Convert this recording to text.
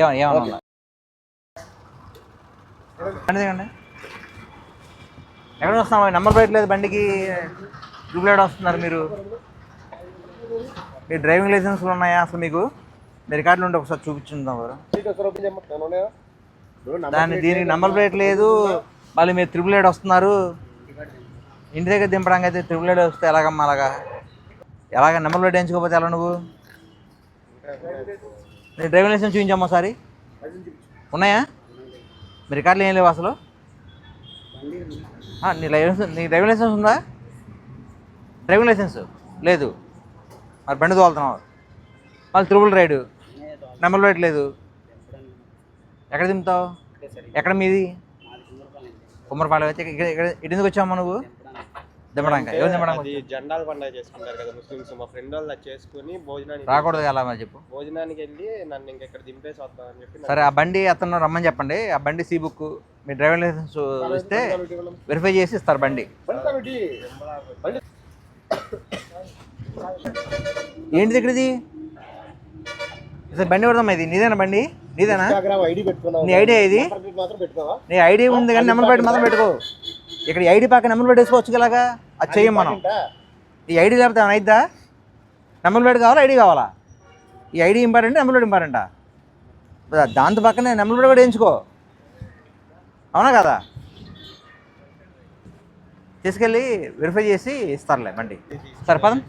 ఏమ ఏమన్నా బండి దిగండి. ఎక్కడ వస్తున్నాం నెంబర్ ప్లేట్ లేదు బండికి. డూప్లేట్ వస్తున్నారు మీరు. మీ డ్రైవింగ్ లైసెన్స్లు ఉన్నాయా అసలు మీకు? మీ రికార్డులు ఉంటే ఒకసారి చూపించుందాం ఎవరు దాన్ని దీనికి నెంబర్ ప్లేట్ లేదు. మళ్ళీ మీరు త్రిబుల్ ఎయిట్ వస్తున్నారు. ఇంటి దగ్గర దింపడానికి అయితే త్రిబుల్ ఎయిట్ వస్తే ఎలాగమ్మా అలాగా? ఎలాగ నెంబర్ ప్లేట్ వేయించుకోకపోతే ఎలా నువ్వు? నీ డ్రైవింగ్ లైసెన్స్ చూపించమ్మా ఒకసారి. ఉన్నాయా? మీ రికార్డులు ఏం లేవు అసలు? నీ లైసెన్స్ నీ డ్రైవింగ్ లైసెన్స్ ఉందా? Driving licence? లేదు. మరి బండి తోలుతున్నావు? మళ్ళీ త్రిబుల్ రైడు. నెంబర్ ప్లేట్ లేదు. ఎక్కడ దింపుతావు? ఎక్కడ మీది? కుమ్మరపాలెం. అయితే ఇక్కడ ఇక్కడ ఇటు ఎందుకు వచ్చావమ్మా నువ్వు? దింపడానికి ఎవరు దింపడానికి జెండాల పండుగ చేసుకుంటారు కదా ముస్లిమ్స్. మా ఫ్రెండ్ వాళ్ళు చేసుకుని భోజనానికి రాకూడదు ఎలా మరి చెప్పు. భోజనానికి వెళ్ళి నన్ను ఇంక ఇక్కడ దింపేసి వస్తామని చెప్పి సరే ఆ బండి అతను రమ్మని చెప్పండి. ఆ బండి సీ బుక్ మీ డ్రైవింగ్ లైసెన్స్ ఇస్తే వెరిఫై చేసి ఇస్తారు బండి. ఏంటి దగ్గర ఇది బండి పడదామా ఇది? నీదేనా బండి? నీదేనా? నీ ఐడియా ఇది? నీ ఐడి ఉంది కానీ నెంబర్ ప్లేట్ మాత్రం పెట్టుకో. ఇక్కడ ఐడి పక్క నెంబర్ ప్లేట్ వేసుకోవచ్చు ఇలాగా? అది చెయ్యం మనం ఈ ఐడి లేకపోతే ఏమైనా అయిద్దా? నెంబర్ ప్లేట్ కావాలా ఐడి కావాలా? ఈ ఐడి ఇంపార్టెంట్ నెంబర్ ప్లేట్ ఇంపార్టెంటా? దాంతో పక్కనే నెంబర్ ప్లేట్ కూడా వేయించుకో. అవునా కదా? తీసుకెళ్ళి వెరిఫై చేసి ఇస్తారులే బండి. సరే పదం